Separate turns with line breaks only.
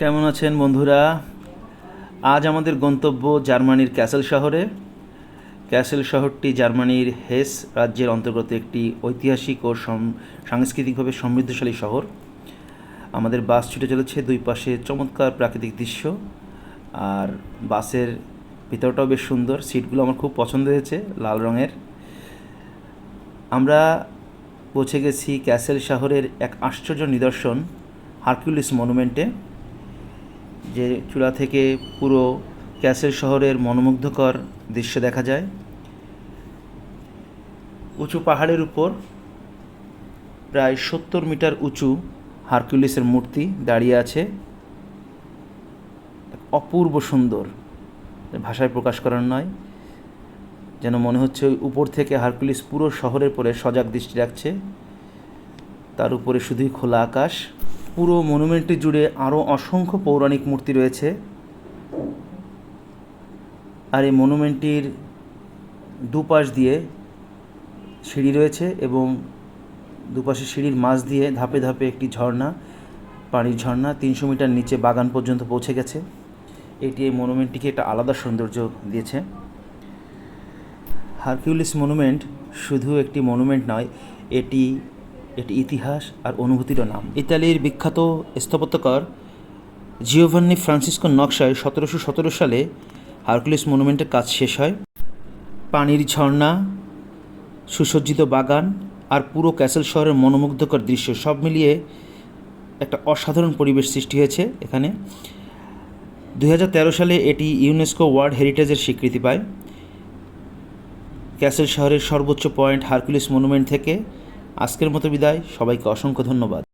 কেমন আছেন বন্ধুরা? আজ আমাদের গন্তব্য জার্মানির ক্যাসেল শহরে। ক্যাসেল শহরটি জার্মানির হেস রাজ্যের অন্তর্গত একটি ঐতিহাসিক ও সাংস্কৃতিকভাবে সমৃদ্ধশালী শহর। আমাদের বাস ছুটে চলেছে দুই পাশে চমৎকার প্রাকৃতিক দৃশ্য। আর বাসের ভিতরটাও বেশ সুন্দর। সিটগুলো আমার খুব পছন্দ হয়েছে, লাল রঙের। আমরা পৌঁছে গেছি ক্যাসেল শহরের এক আশ্চর্য নিদর্শন, হারকিউলিস মনুমেন্টে। যে চূড়া থেকে পুরো ক্যাসেল শহরের মনোমুগ্ধকর দৃশ্য দেখা যায়। উঁচু পাহাড়ের উপর প্রায় সত্তর মিটার উঁচু হারকিউলিসের মূর্তি দাঁড়িয়ে আছে। অপূর্ব সুন্দর ভাষায় প্রকাশ করার নয়, যেন মনে হচ্ছে ওই উপর থেকে হারকুলিস পুরো শহরের পরে সজাগ দৃষ্টি রাখছে। তার উপরে শুধুই খোলা আকাশ। পুরো মনুমেন্টটি জুড়ে আরও অসংখ্য পৌরাণিক মূর্তি রয়েছে। আর এই মনুমেন্টটির দুপাশ দিয়ে সিঁড়ি রয়েছে এবং দুপাশে সিঁড়ির মাঝ দিয়ে ধাপে ধাপে একটি ঝর্ণা, পানির ঝর্ণা তিনশো মিটার নিচে বাগান পর্যন্ত পৌঁছে গেছে। এটি এই মনুমেন্টটিকে একটা আলাদা সৌন্দর্য দিয়েছে। হারকিউলিস মনুমেন্ট শুধু একটি মনুমেন্ট নয়, এটি এটি ইতিহাস আর অনুভূতিরও নাম। ইতালির বিখ্যাত স্থাপত্যকার জিওভান্নি ফ্রান্সিসকো নকশায় সতেরোশো সতেরো সালে হারকুলিস মনুমেন্টের কাজ শেষ হয়। পানির ঝর্ণা, সুসজ্জিত বাগান আর পুরো ক্যাসেল শহরের মনোমুগ্ধকর দৃশ্য সব মিলিয়ে একটা অসাধারণ পরিবেশ সৃষ্টি হয়েছে এখানে। দু হাজার তেরো সালে এটি ইউনেস্কো ওয়ার্ল্ড হেরিটেজের স্বীকৃতি পায়। ক্যাসেল শহরের সর্বোচ্চ পয়েন্ট হারকুলিস মনুমেন্ট থেকে আজকের মতো বিদায়। সবাইকে অসংখ্য ধন্যবাদ।